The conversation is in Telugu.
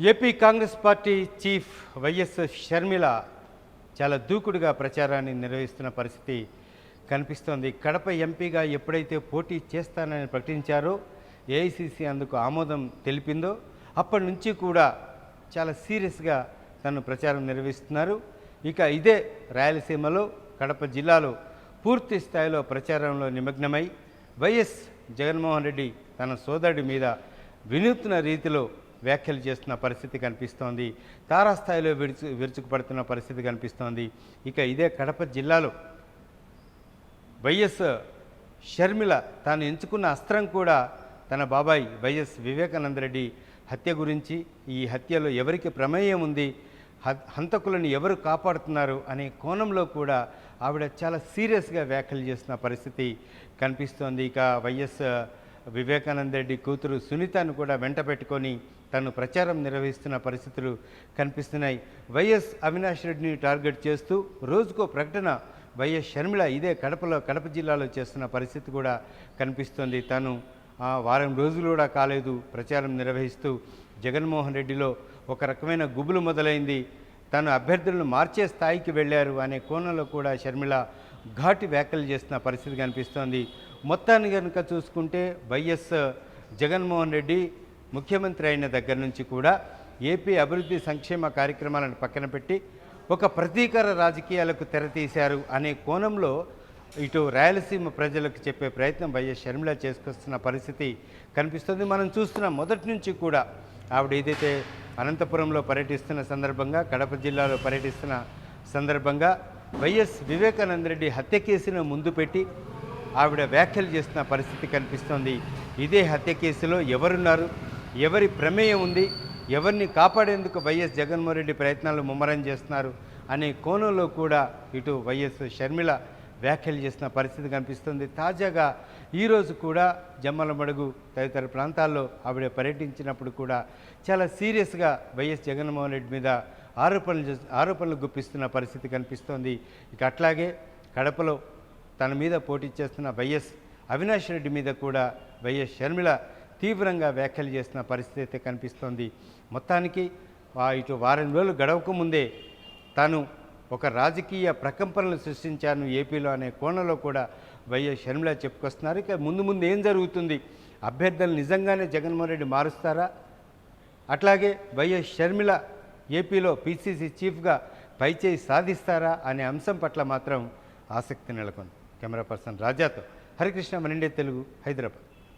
AP Congress party chief YS Sharmila చాలా దూకుడుగా ప్రచారాన్ని నిర్వహిస్తున్న పరిస్థితి కనిపిస్తోంది. కడప ఎంపీగా ఎప్పుడైతే పోటీ చేస్తానని ప్రకటించారో ఏఐసిసి అందుకు ఆమోదం తెలిపిందో అప్పటి నుంచి కూడా చాలా సీరియస్గా తను ప్రచారం నిర్వహిస్తున్నారు. ఇక ఇదే రాయలసీమలో కడప జిల్లాలో పూర్తి స్థాయిలో ప్రచారంలో నిమగ్నమై వైఎస్ జగన్మోహన్ రెడ్డి తన సోదరుడి మీద వినూత్న రీతిలో వ్యాఖ్యలు చేస్తున్న పరిస్థితి కనిపిస్తోంది. తారాస్థాయిలో విరుచు విరుచుకుపడుతున్న పరిస్థితి కనిపిస్తోంది. ఇక ఇదే కడప జిల్లాలో వైఎస్ షర్మిల తాను ఎంచుకున్న అస్త్రం కూడా తన బాబాయ్ వైఎస్ వివేకానందరెడ్డి హత్య గురించి ఈ హత్యలో ఎవరికి ప్రమేయం ఉంది హంతకులను ఎవరు కాపాడుతున్నారు అనే కోణంలో కూడా ఆవిడ చాలా సీరియస్గా వ్యాఖ్యలు చేస్తున్న పరిస్థితి కనిపిస్తోంది. ఇక వైఎస్ వివేకానంద రెడ్డి కూతురు సునీతను కూడా వెంట పెట్టుకొని తను ప్రచారం నిర్వహిస్తున్న పరిస్థితులు కనిపిస్తున్నాయి. వైఎస్ అవినాష్ రెడ్డిని టార్గెట్ చేస్తూ రోజుకో ప్రకటన వైఎస్ షర్మిళ ఇదే కడపలో కడప జిల్లాలో చేస్తున్న పరిస్థితి కూడా కనిపిస్తోంది. తను ఆ, వారం రోజులు కూడా కాలేదు ప్రచారం నిర్వహిస్తూ జగన్మోహన్ రెడ్డిలో ఒక రకమైన గుబులు మొదలైంది. తను అభ్యర్థులను మార్చే స్థాయికి వెళ్ళారు అనే కోణంలో కూడా షర్మిళ ఘాటి వ్యాఖ్యలు చేస్తున్న పరిస్థితి కనిపిస్తోంది. మొత్తాన్ని కనుక చూసుకుంటే వైఎస్ జగన్మోహన్ రెడ్డి ముఖ్యమంత్రి అయిన దగ్గర నుంచి కూడా ఏపీ అభివృద్ధి సంక్షేమ కార్యక్రమాలను పక్కన పెట్టి ఒక ప్రతీకార రాజకీయాలకు తెరతీశారు అనే కోణంలో ఇటు రాయలసీమ ప్రజలకు చెప్పే ప్రయత్నం వైఎస్ షర్మిల చేసుకొస్తున్న పరిస్థితి కనిపిస్తుంది. మనం చూస్తున్నాం మొదటి నుంచి కూడా ఆవిడ ఏదైతే అనంతపురంలో పర్యటిస్తున్న సందర్భంగా కడప జిల్లాలో పర్యటిస్తున్న సందర్భంగా వైఎస్ వివేకానంద రెడ్డి హత్య కేసును ముందు పెట్టి ఆవిడ వ్యాఖ్యలు చేస్తున్న పరిస్థితి కనిపిస్తోంది. ఇదే హత్య కేసులో ఎవరున్నారు? ఎవరి ప్రమేయం ఉంది ఎవరిని కాపాడేందుకు వైఎస్ జగన్మోహన్ రెడ్డి ప్రయత్నాలు ముమ్మరం చేస్తున్నారు అనే కోణంలో కూడా ఇటు వైఎస్ షర్మిల వ్యాఖ్యలు చేసిన పరిస్థితి కనిపిస్తుంది. తాజాగా ఈరోజు కూడా జమ్మలమడుగు తదితర ప్రాంతాల్లో ఆవిడ పర్యటించినప్పుడు కూడా చాలా సీరియస్గా వైఎస్ జగన్మోహన్ రెడ్డి మీద ఆరోపణలు ఆరోపణలు గుప్పిస్తున్న పరిస్థితి కనిపిస్తోంది. ఇక అట్లాగే కడపలో తన మీద పోటీ చేస్తున్న వైఎస్ అవినాష్ రెడ్డి మీద కూడా వైఎస్ షర్మిల తీవ్రంగా వ్యాఖ్యలు చేసిన పరిస్థితి అయితే కనిపిస్తోంది. మొత్తానికి ఇటు వారం రోజులు గడవక ముందే తాను ఒక రాజకీయ ప్రకంపనలు సృష్టించాను ఏపీలో అనే కోణంలో కూడా వైఎస్ షర్మిల చెప్పుకొస్తున్నారు. ఇక ముందు ముందు ఏం జరుగుతుంది? అభ్యర్థులు నిజంగానే జగన్మోహన్ రెడ్డి మారుస్తారా? అట్లాగే వైఎస్ షర్మిల ఏపీలో పీసీసీ చీఫ్గా పైచేయి సాధిస్తారా అనే అంశం పట్ల మాత్రం ఆసక్తి నెలకొంది. కెమెరా పర్సన్ రాజాతో హరికృష్ణ మనిండే తెలుగు హైదరాబాద్.